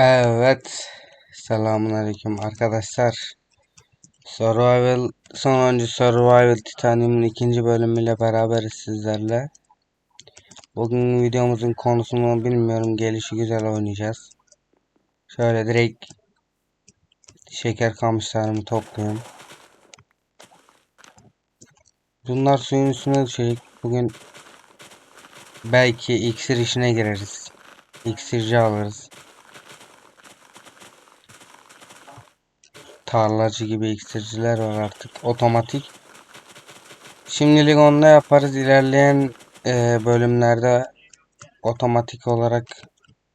Evet. Selamünaleyküm arkadaşlar. Survival sonuncu Survival Titanium'un ikinci bölümüyle beraberiz sizlerle. Bugün videomuzun konusunu bilmiyorum. Gelişi güzel oynayacağız. Şöyle direkt şeker kamışlarımı toplayayım. Bunlar suyun üstüne düşecek. Bugün belki iksir işine gireriz. İksirci alırız. Tarlacı gibi iksirciler var artık otomatik. Şimdilik onu da yaparız. İlerleyen e, bölümlerde otomatik olarak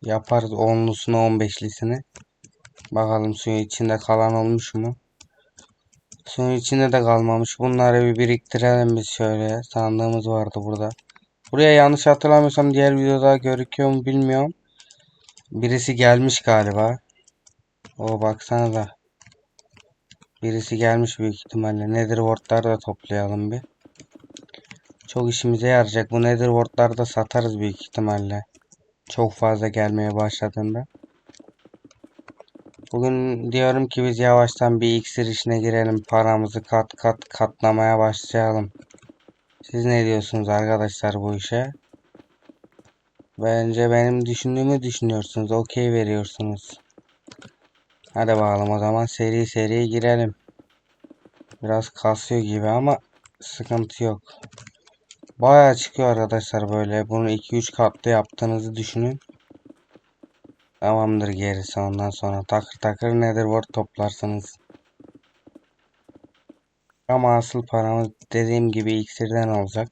yaparız onlusunu 15'lisini. Bakalım suyun içinde kalan olmuş mu? Suyun içinde de kalmamış. Bunları bir biriktirelim biz şöyle. Sandığımız vardı burada. Buraya yanlış hatırlamıyorsam diğer videoda görüküyor mu bilmiyorum. Birisi gelmiş galiba. O baksana da. Birisi gelmiş büyük ihtimalle. Netherworld'ları da toplayalım bir. Çok işimize yarayacak. Bu Netherworld'ları da satarız büyük ihtimalle. Çok fazla gelmeye başladığında. Bugün diyorum ki biz yavaştan bir iksir işine girelim. Paramızı kat kat katlamaya başlayalım. Siz ne diyorsunuz arkadaşlar bu işe? Bence benim düşündüğümü düşünüyorsunuz. Okey veriyorsunuz. Hadi bakalım o zaman seri seri girelim. Biraz kasıyor gibi ama sıkıntı yok. Bayağı çıkıyor arkadaşlar böyle. Bunu 2-3 katlı yaptığınızı düşünün. Tamamdır gerisi ondan sonra takır takır netherwort toplarsınız. Ama asıl paramız dediğim gibi iksirden olacak.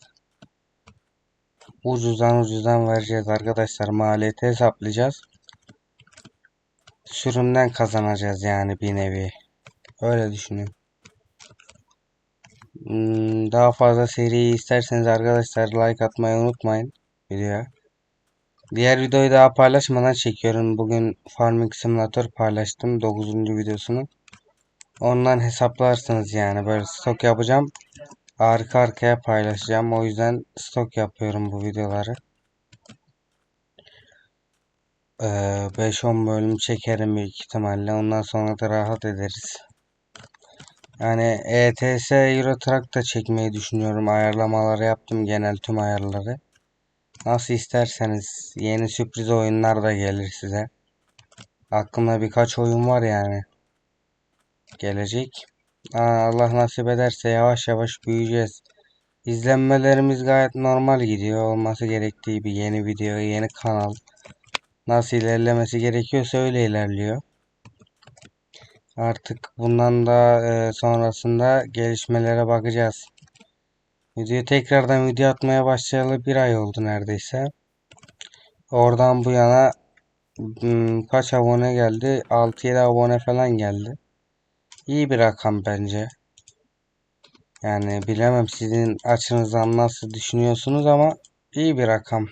Ucuzdan ucuzdan vereceğiz arkadaşlar. Maliyeti hesaplayacağız. Sürümden kazanacağız yani bir nevi. Öyle düşünün. Hmm, daha fazla seri isterseniz arkadaşlar like atmayı unutmayın videoya. Diğer videoyu daha paylaşmadan çekiyorum. Bugün Farming Simulator paylaştım 9. videosunu. Ondan hesaplarsınız yani böyle stok yapacağım. Arka arkaya paylaşacağım. O yüzden stok yapıyorum bu videoları. 5-10 bölüm çekerim büyük ihtimalle. Ondan sonra da rahat ederiz. Yani ETS Euro Truck da çekmeyi düşünüyorum. Ayarlamaları yaptım genel tüm ayarları. Nasıl isterseniz yeni sürpriz oyunlar da gelir size. Aklımda birkaç oyun var yani. Gelecek. Allah nasip ederse yavaş yavaş büyüyeceğiz. İzlenmelerimiz gayet normal gidiyor. Olması gerektiği bir yeni video, yeni kanal. Nasıl ilerlemesi gerekiyorsa öyle ilerliyor. Artık bundan da e, sonrasında gelişmelere bakacağız. Video tekrardan video atmaya başlayalı bir ay oldu neredeyse. Oradan bu yana hmm, kaç abone geldi? 6-7 abone falan geldi. İyi bir rakam bence. Yani bilemem sizin açınızdan nasıl düşünüyorsunuz ama iyi bir rakam.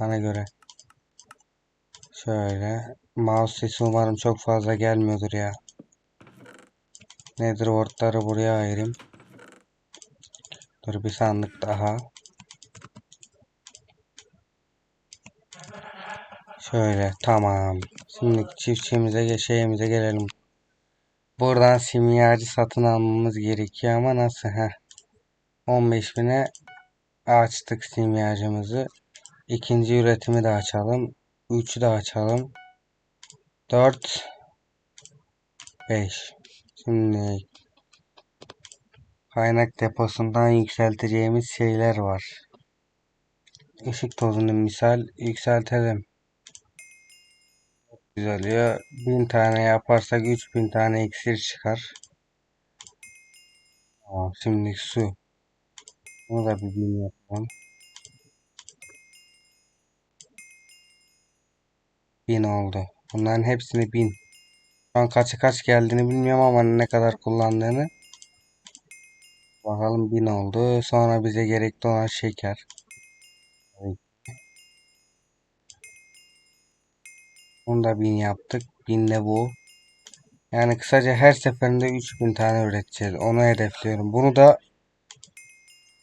Bana göre. Şöyle. Mouse sesi umarım çok fazla gelmiyordur ya. Nedir wordları buraya ayırayım. Dur bir sandık daha. Şöyle tamam. Şimdi çiftçimize şeyimize gelelim. Buradan simyacı satın almamız gerekiyor ama nasıl ha? 15 bine açtık simyacımızı. İkinci üretimi de açalım. 3'ü de açalım. 4 5 Şimdi kaynak deposundan yükselteceğimiz şeyler var. Işık tozunu misal yükseltelim. Güzel ya. 1000 tane yaparsak 3000 tane iksir çıkar. Tamam, şimdi su. Bunu da bir bin yapalım. 1000 oldu. Bunların hepsini 1000. Şu an kaça kaç geldiğini bilmiyorum ama ne kadar kullandığını. Bakalım 1000 oldu. Sonra bize gerekli olan şeker. Bunu da 1000 yaptık. 1000 de bu. Yani kısaca her seferinde 3000 tane üreteceğiz. Onu hedefliyorum. Bunu da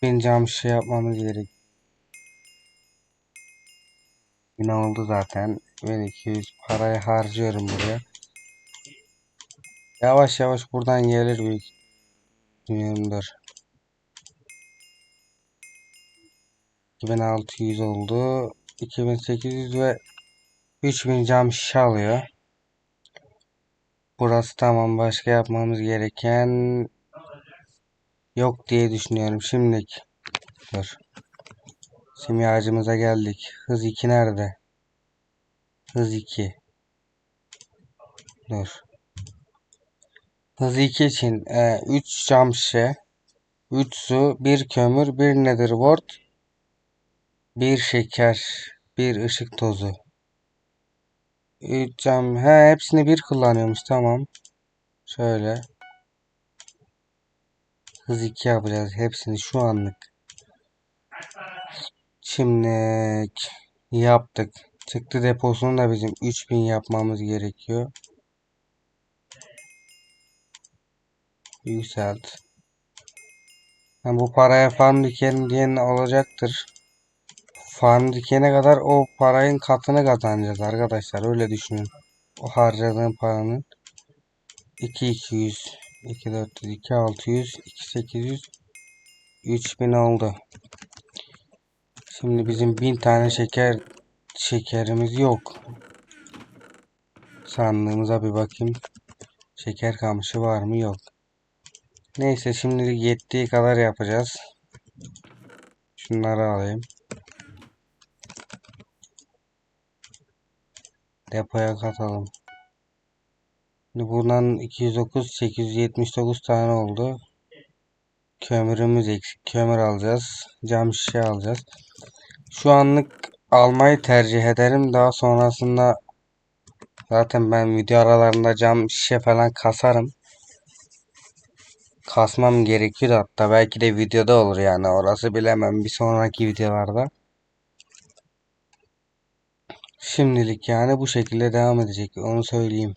1000 cam şey yapmamız gerek. 1000 oldu zaten. 3200 parayı harcıyorum buraya. Yavaş yavaş buradan gelir büyük. Bilmiyorumdur. 2600 oldu. 2800 ve 3000 cam şişe alıyor. Burası tamam. Başka yapmamız gereken yok diye düşünüyorum. Şimdilik. Dur. Simyacımıza geldik. Hız 2 nerede? Hız 2. Dur. Hız 2 için 3 cam şişe, 3 su, 1 kömür, 1 nether wart, 1 şeker, 1 ışık tozu. 3 cam. He hepsini bir kullanıyormuş. Tamam. Şöyle. Hız 2 yapacağız. Hepsini şu anlık. Şimdi yaptık. Çıktı deposunu da bizim 3000 yapmamız gerekiyor. Yükselt. Yani bu paraya farm dikelim diyen olacaktır. Farm dikene kadar o parayın katını kazanacağız arkadaşlar. Öyle düşünün. O harcadığım paranın 2200 2400 2600 2800 3000 oldu. Şimdi bizim 1000 tane şeker şekerimiz yok. Sandığımıza bir bakayım. Şeker kamışı var mı? Yok. Neyse şimdilik yettiği kadar yapacağız. Şunları alayım. Depoya katalım. Buradan 209 879 tane oldu. Kömürümüz eksik. Kömür alacağız. Cam şişe alacağız. Şu anlık almayı tercih ederim. Daha sonrasında zaten ben video aralarında cam şişe falan kasarım. Kasmam gerekiyor hatta belki de videoda olur yani orası bilemem bir sonraki videolarda. Şimdilik yani bu şekilde devam edecek onu söyleyeyim.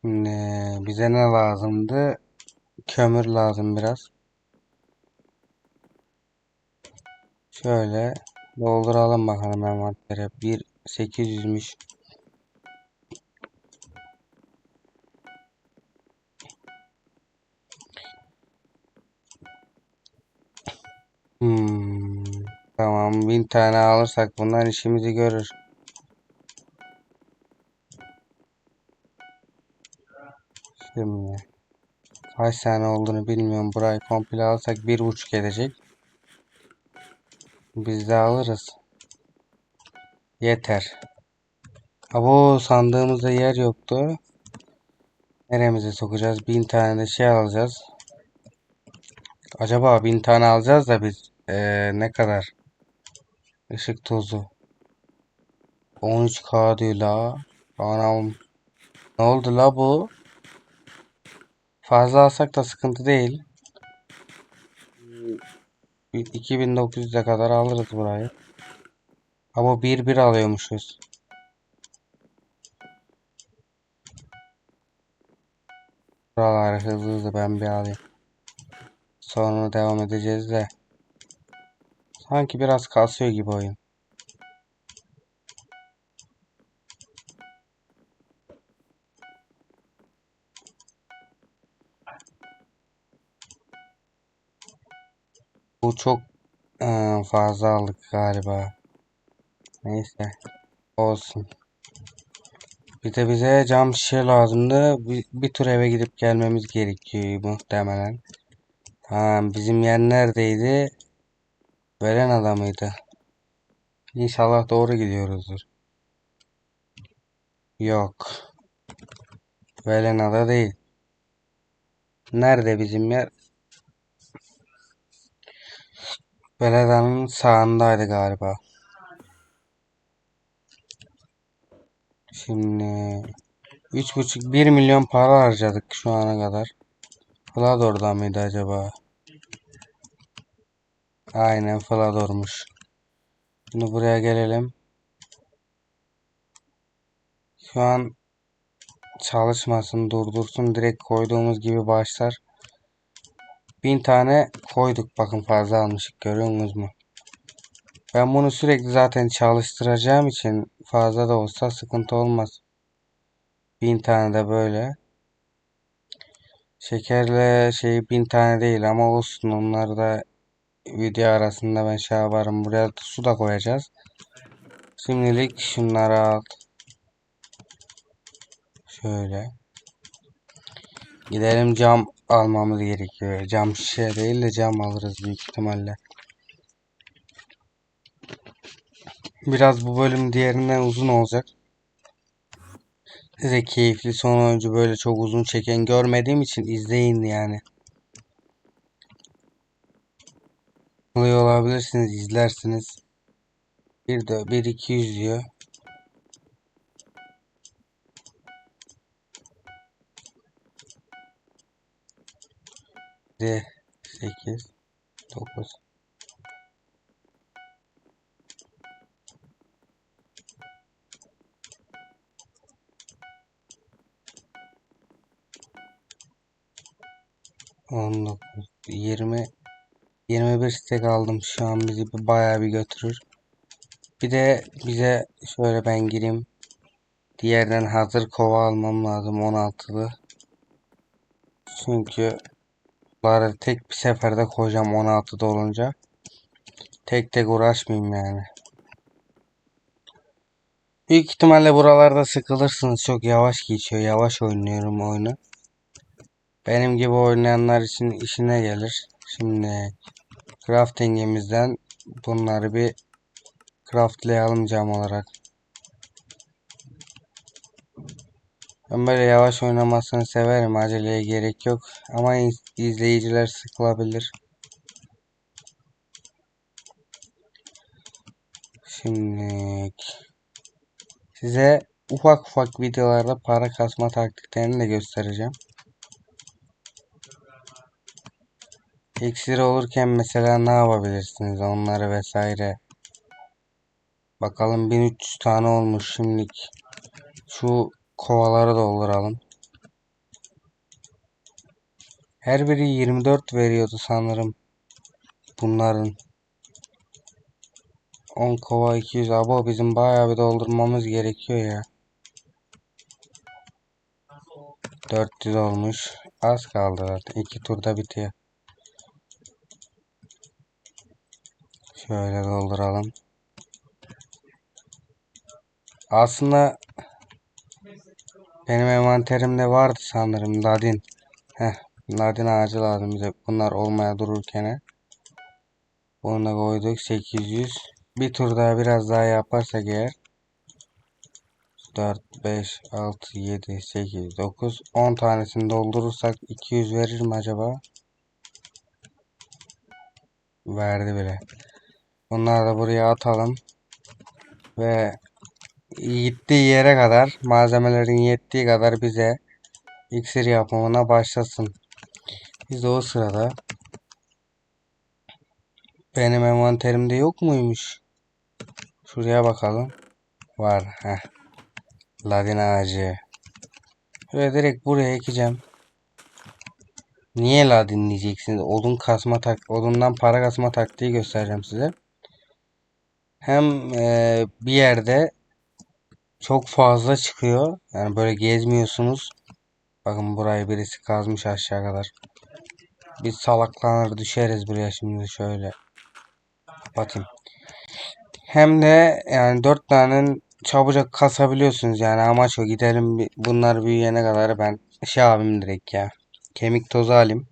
Şimdi bize ne lazımdı? Kömür lazım biraz. Şöyle dolduralım bakalım envantere. 1 800'müş. Hmm, tamam bin tane alırsak bundan işimizi görür. Şimdi kaç tane olduğunu bilmiyorum. Burayı komple alsak bir buçuk edecek. Biz de alırız. Yeter. Abo sandığımızda yer yoktu. Neremize sokacağız? Bin tane de şey alacağız. Acaba bin tane alacağız da biz ee, ne kadar? Işık tozu. 13k diyor la. Anam. Ne oldu la bu? Fazla alsak da sıkıntı değil. 2900'e kadar alırız burayı. Ama bir bir alıyormuşuz. Buraları hızlı hızlı ben bir alayım. Sonra devam edeceğiz de. Sanki biraz kasıyor gibi oyun. Çok ıı, fazla aldık galiba. Neyse. Olsun. Bir de bize cam şişe lazımdı. Bir, bir tur eve gidip gelmemiz gerekiyor muhtemelen. Tamam bizim yer neredeydi? Veren adamıydı. İnşallah doğru gidiyoruzdur. Yok. Velenada değil. Nerede bizim yer? Velena'nın sağındaydı galiba. Şimdi 3,5 1 milyon para harcadık şu ana kadar. Flador'da mıydı acaba? Aynen Flador'muş. Şimdi buraya gelelim. Şu an çalışmasın durdursun direkt koyduğumuz gibi başlar. Bin tane koyduk bakın fazla almışık görüyor musunuz mu? Ben bunu sürekli zaten çalıştıracağım için fazla da olsa sıkıntı olmaz. Bin tane de böyle. Şekerle şey bin tane değil ama olsun onlar da video arasında ben şey yaparım. Buraya su da koyacağız. Şimdilik şunları al. Şöyle. Gidelim cam almamız gerekiyor. Cam şişe değil de cam alırız büyük ihtimalle. Biraz bu bölüm diğerinden uzun olacak. Size keyifli son önce böyle çok uzun çeken görmediğim için izleyin yani. Oluyor olabilirsiniz izlersiniz. Bir de 1 200 diyor. D 8 9 19 20 21 stek aldım şu an bizi bayağı bir götürür. Bir de bize şöyle ben gireyim. Diğerden hazır kova almam lazım 16'lı. Çünkü bunları tek bir seferde koyacağım 16'da olunca. Tek tek uğraşmayayım yani. Büyük ihtimalle buralarda sıkılırsınız. Çok yavaş geçiyor. Yavaş oynuyorum oyunu. Benim gibi oynayanlar için işine gelir. Şimdi crafting'imizden bunları bir craftlayalım cam olarak. Ben böyle yavaş oynamasını severim. Aceleye gerek yok. Ama iz- izleyiciler sıkılabilir. Şimdi size ufak ufak videolarda para kasma taktiklerini de göstereceğim. İksir olurken mesela ne yapabilirsiniz onları vesaire. Bakalım 1300 tane olmuş şimdilik. Şu kovaları dolduralım. Her biri 24 veriyordu sanırım. Bunların. 10 kova 200. Abo bizim bayağı bir doldurmamız gerekiyor ya. 400 olmuş. Az kaldı zaten. 2 turda bitiyor. Şöyle dolduralım. Aslında benim envanterimde vardı sanırım ladin. Heh, ladin ağacı lazım bize. Bunlar olmaya dururken. Bunu da koyduk 800. Bir tur daha biraz daha yaparsak eğer 4, 5, 6, 7, 8, 9, 10 tanesini doldurursak 200 verir mi acaba? Verdi bile. Bunları da buraya atalım. Ve gittiği yere kadar malzemelerin yettiği kadar bize iksir yapımına başlasın. Biz de o sırada benim envanterimde yok muymuş? Şuraya bakalım. Var. Heh. Ladin ağacı. Şöyle direkt buraya ekeceğim. Niye ladin diyeceksiniz? Odun kasma tak odundan para kasma taktiği göstereceğim size. Hem e, bir yerde çok fazla çıkıyor. Yani böyle gezmiyorsunuz. Bakın burayı birisi kazmış aşağı kadar. Biz salaklanır düşeriz buraya şimdi şöyle. Kapatayım. Hem de yani dört tane çabucak kasabiliyorsunuz yani amaç o gidelim bunlar büyüyene kadar ben şey abim direkt ya kemik tozu alayım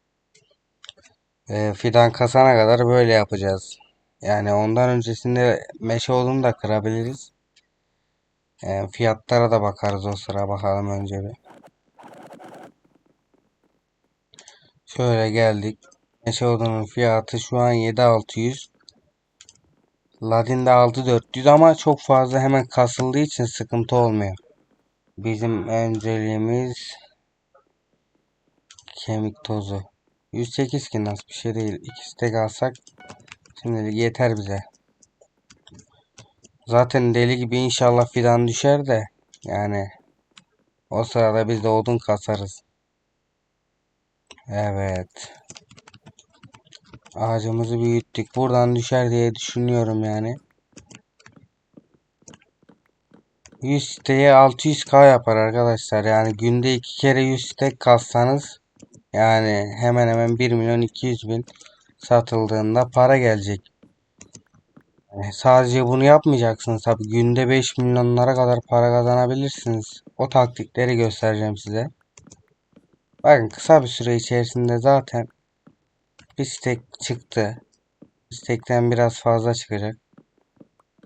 Ee, fidan kasana kadar böyle yapacağız yani ondan öncesinde meşe odunu da kırabiliriz Ee, fiyatlara da bakarız o sıra bakalım önce bir şöyle geldik meşe odunun fiyatı şu an 7600 Ladin'de 6400 ama çok fazla hemen kasıldığı için sıkıntı olmuyor. Bizim önceliğimiz kemik tozu. 108 ki nasıl bir şey değil. İkisi tek alsak şimdilik yeter bize. Zaten deli gibi inşallah fidan düşer de yani o sırada biz de odun kasarız. Evet. Ağacımızı büyüttük. Buradan düşer diye düşünüyorum yani. 100 siteye 600k yapar arkadaşlar. Yani günde iki kere 100 site kassanız yani hemen hemen 1 milyon 200 bin satıldığında para gelecek. Sadece bunu yapmayacaksınız tabi günde 5 milyonlara kadar para kazanabilirsiniz. O taktikleri göstereceğim size. Bakın kısa bir süre içerisinde zaten bir stek çıktı. Stekten biraz fazla çıkacak.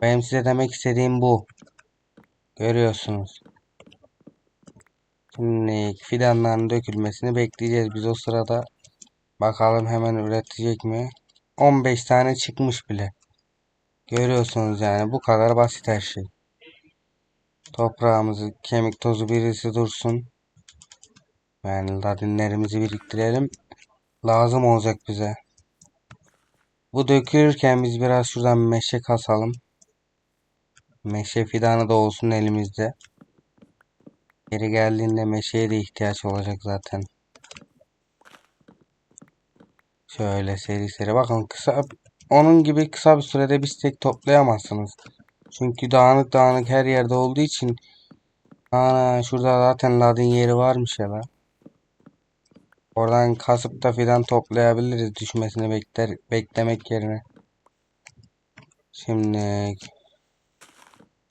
Benim size demek istediğim bu. Görüyorsunuz. Şimdi fidanların dökülmesini bekleyeceğiz. Biz o sırada bakalım hemen üretecek mi? 15 tane çıkmış bile. Görüyorsunuz yani bu kadar basit her şey. Toprağımızı kemik tozu birisi dursun. Yani ladinlerimizi biriktirelim. Lazım olacak bize. Bu dökülürken biz biraz şuradan meşe kasalım. Meşe fidanı da olsun elimizde. Geri geldiğinde meşeye de ihtiyaç olacak zaten. Şöyle seri seri bakın kısa onun gibi kısa bir sürede bir stek toplayamazsınız. Çünkü dağınık dağınık her yerde olduğu için ana şurada zaten ladin yeri varmış ya la. Oradan kasıp da fidan toplayabiliriz düşmesini bekler beklemek yerine. Şimdi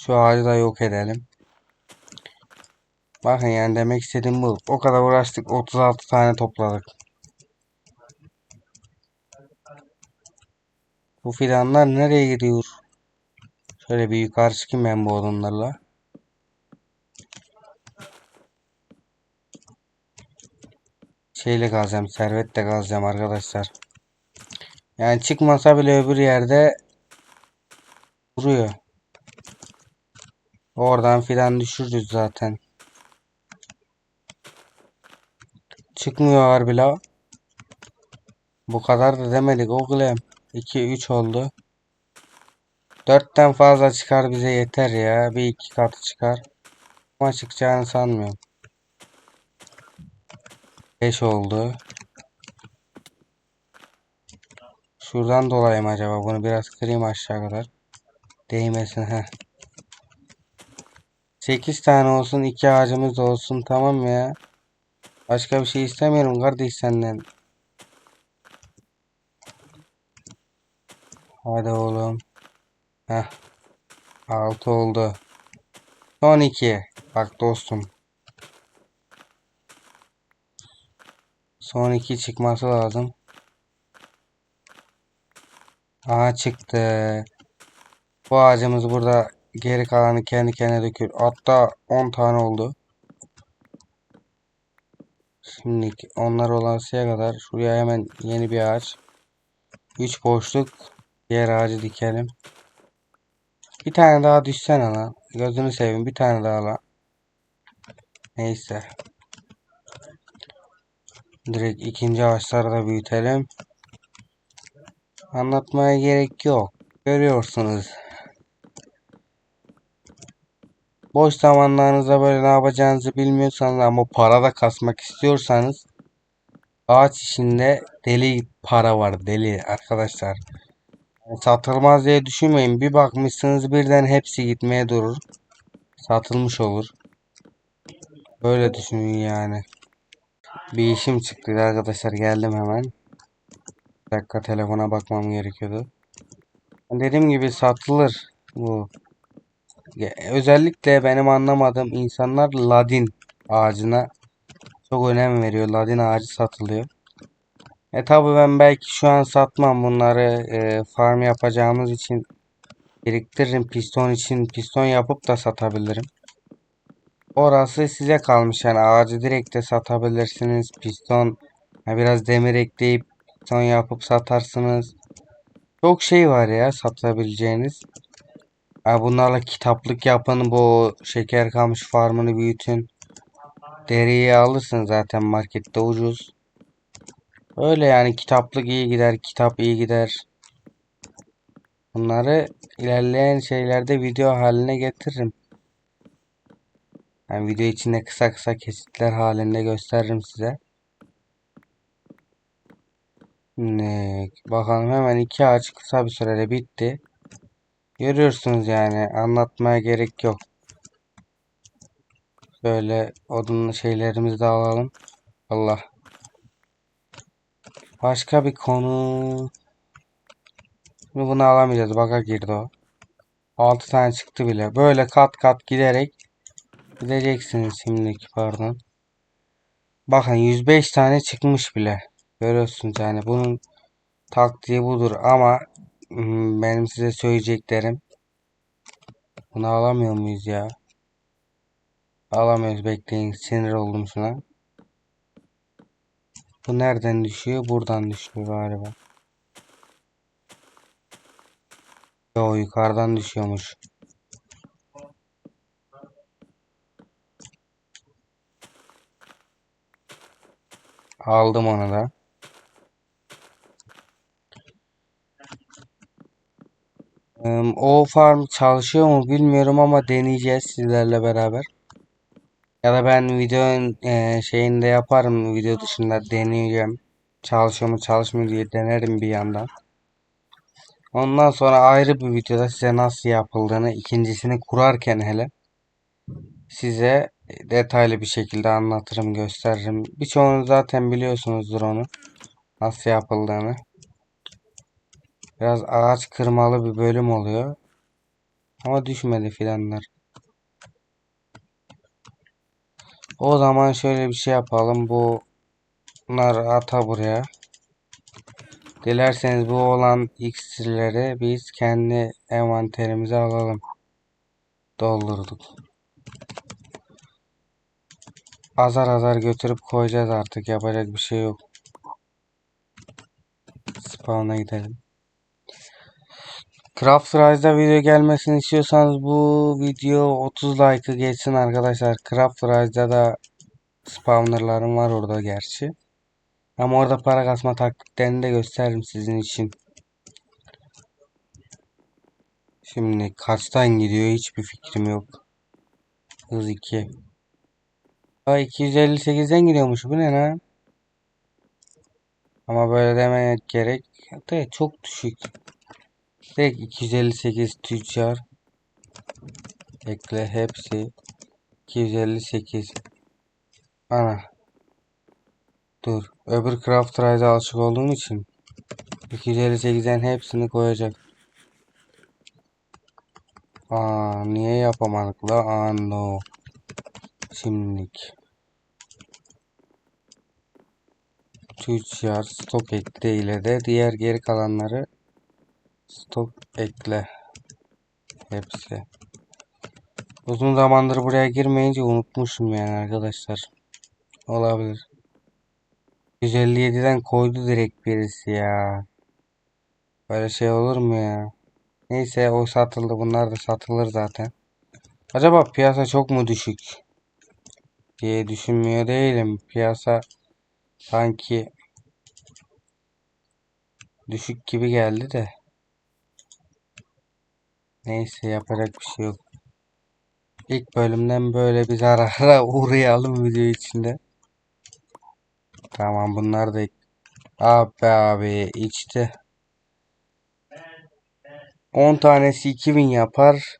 şu ağacı da yok edelim. Bakın yani demek istediğim bu. O kadar uğraştık 36 tane topladık. Bu fidanlar nereye gidiyor? Şöyle bir yukarı çıkayım ben bu odunlarla. Şeyle kazacağım, servetle kazacağım arkadaşlar. Yani çıkmasa bile öbür yerde duruyor. Oradan fidan düşürürüz zaten. Çıkmıyor la. Bu kadar da demedik oğlum. 2 3 oldu. 4'ten fazla çıkar bize yeter ya. Bir iki katı çıkar. Ama çıkacağını sanmıyorum. 5 oldu. Şuradan dolayı mı acaba? Bunu biraz kırayım aşağı kadar. Değmesin ha. 8 tane olsun. 2 ağacımız olsun. Tamam ya. Başka bir şey istemiyorum kardeş senden. Hadi oğlum. Heh. 6 oldu. Son 2. Bak dostum. Son 2 çıkması lazım. Aha çıktı. Bu ağacımız burada geri kalanı kendi kendine döküyor. Hatta 10 tane oldu. Şimdi onlar olasıya kadar şuraya hemen yeni bir ağaç. 3 boşluk. Diğer ağacı dikelim. Bir tane daha düşsene lan. Gözünü seveyim bir tane daha la. Neyse. Direkt ikinci ağaçları da büyütelim. Anlatmaya gerek yok. Görüyorsunuz. Boş zamanlarınızda böyle ne yapacağınızı bilmiyorsanız ama para da kasmak istiyorsanız ağaç işinde deli para var deli arkadaşlar. Satılmaz diye düşünmeyin. Bir bakmışsınız birden hepsi gitmeye durur. Satılmış olur. Böyle düşünün yani. Bir işim çıktı arkadaşlar. Geldim hemen. Bir dakika telefona bakmam gerekiyordu. Dediğim gibi satılır bu. Özellikle benim anlamadığım insanlar ladin ağacına çok önem veriyor. Ladin ağacı satılıyor. E tabi ben belki şu an satmam bunları e, farm yapacağımız için biriktiririm piston için piston yapıp da satabilirim. Orası size kalmış yani ağacı direkt de satabilirsiniz piston biraz demir ekleyip piston yapıp satarsınız. Çok şey var ya satabileceğiniz. Bunlarla kitaplık yapın bu şeker kamış farmını büyütün. Deriyi alırsın zaten markette ucuz. Öyle yani kitaplık iyi gider, kitap iyi gider. Bunları ilerleyen şeylerde video haline getiririm. Yani video içinde kısa kısa kesitler halinde gösteririm size. Ne, bakalım hemen iki ağaç kısa bir sürede bitti. Görüyorsunuz yani anlatmaya gerek yok. Böyle odun şeylerimizi de alalım. Allah. Başka bir konu. Bunu alamayacağız. Baka girdi o. 6 tane çıktı bile. Böyle kat kat giderek gideceksiniz şimdilik pardon. Bakın 105 tane çıkmış bile. Görüyorsunuz yani bunun taktiği budur ama hmm, benim size söyleyeceklerim. Bunu alamıyor muyuz ya? Alamıyoruz bekleyin sinir oldum şuna. Bu nereden düşüyor? Buradan düşüyor galiba. Yo yukarıdan düşüyormuş. Aldım onu da. O farm çalışıyor mu bilmiyorum ama deneyeceğiz sizlerle beraber. Ya da ben videonun eee, şeyinde yaparım video dışında deneyeceğim. Çalışıyor mu çalışmıyor diye denerim bir yandan. Ondan sonra ayrı bir videoda size nasıl yapıldığını ikincisini kurarken hele size detaylı bir şekilde anlatırım gösteririm. Birçoğunuz zaten biliyorsunuzdur onu nasıl yapıldığını. Biraz ağaç kırmalı bir bölüm oluyor. Ama düşmedi fidanlar. O zaman şöyle bir şey yapalım. Bu bunları ata buraya. Dilerseniz bu olan iksirleri biz kendi envanterimize alalım. Doldurduk. Azar azar götürüp koyacağız artık. Yapacak bir şey yok. Spawn'a gidelim. Craft video gelmesini istiyorsanız bu video 30 like'ı geçsin arkadaşlar. Craft da spawnerlarım var orada gerçi. Ama orada para kasma taktiklerini de gösteririm sizin için. Şimdi kaçtan gidiyor hiçbir fikrim yok. Hız 2. Ha 258'den gidiyormuş bu ne lan? Ama böyle demek gerek. De çok düşük. Direkt 258 tüccar. Ekle hepsi. 258. Ana. Dur. Öbür Craft Rise'a alışık olduğum için 258'den hepsini koyacak. Aa niye yapamadık la? Aa no. Şimdilik. Tüccar stok ekle ile de diğer geri kalanları stok ekle. Hepsi. Uzun zamandır buraya girmeyince unutmuşum yani arkadaşlar. Olabilir. 157'den koydu direkt birisi ya. Böyle şey olur mu ya? Neyse o satıldı. Bunlar da satılır zaten. Acaba piyasa çok mu düşük? diye düşünmüyor değilim. Piyasa sanki düşük gibi geldi de. Neyse yapacak bir şey yok. İlk bölümden böyle bir zarara uğrayalım video içinde. Tamam bunlar da abi abi içti. 10 tanesi 2000 yapar.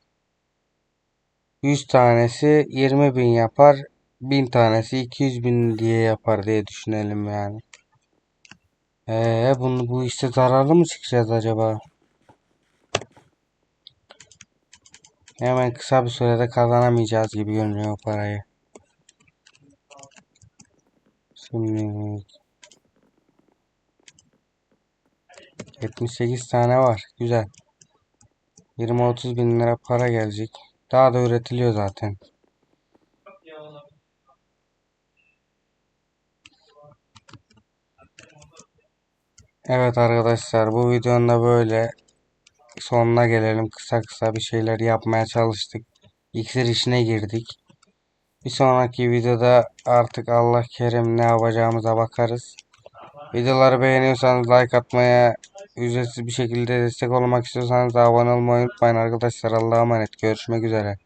100 tanesi 20 bin yapar. 1000 tanesi 200 bin diye yapar diye düşünelim yani. Ee, bunu bu işte zararlı mı çıkacağız acaba? Hemen kısa bir sürede kazanamayacağız gibi görünüyor parayı. Şimdi 78 tane var. Güzel. 20-30 bin lira para gelecek. Daha da üretiliyor zaten. Evet arkadaşlar bu videonun da böyle sonuna gelelim. Kısa kısa bir şeyler yapmaya çalıştık. İksir işine girdik. Bir sonraki videoda artık Allah kerim ne yapacağımıza bakarız. Videoları beğeniyorsanız like atmaya, ücretsiz bir şekilde destek olmak istiyorsanız abone olmayı unutmayın arkadaşlar. Allah'a emanet. Görüşmek üzere.